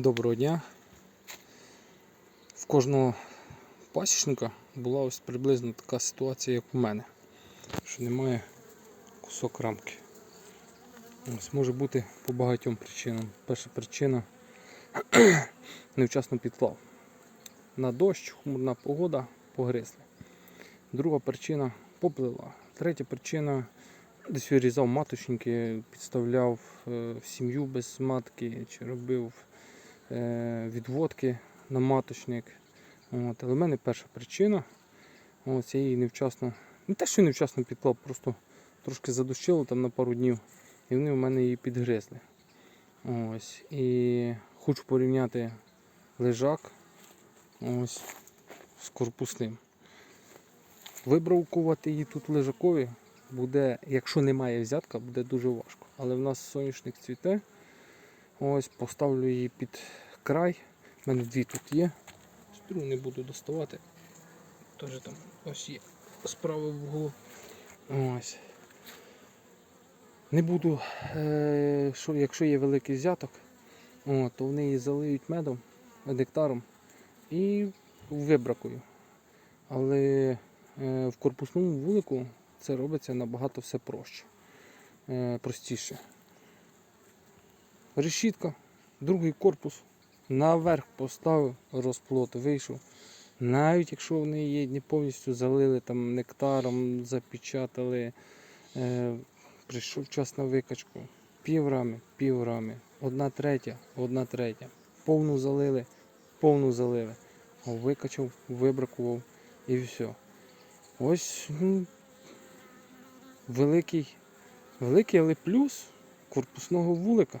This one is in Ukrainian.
Доброго дня. В кожного пасічника була ось приблизно така ситуація, як у мене, що немає кусок рамки. Ось може бути по багатьом причинам. Перша причина невчасно підклав. На дощ, хмурна погода погризли. Друга причина поплила. Третя причина десь вирізав маточники, підставляв е, в сім'ю без матки чи робив відводки на маточник. От. Але в мене перша причина. Ось я її невчасно, не те, що невчасно підклав, просто трошки задущило там на пару днів, і вони в мене її підгризли. Ось. І хочу порівняти лежак ось, з корпусним. Вибравкувати її тут лежакові буде, якщо немає взятка, буде дуже важко. Але в нас соняшник цвіте. Ось поставлю її під край. У мене дві тут є. Стру не буду доставати. Теж там ось є справа в углу. Ось. Не буду, е, що, якщо є великий взяток, о, то вони її залиють медом, нектаром і вибракую. Але е, в корпусному вулику це робиться набагато все проще, е, простіше. Решітка, другий корпус, наверх поставив розплод, вийшов. Навіть якщо вони її не повністю залили там нектаром, запечатали, е, прийшов час на викачку. Пів рами, пів рами, одна третя, одна третя. Повну залили, повну залили. Викачав, вибракував і все. Ось ну, великий, великий, але плюс корпусного вулика.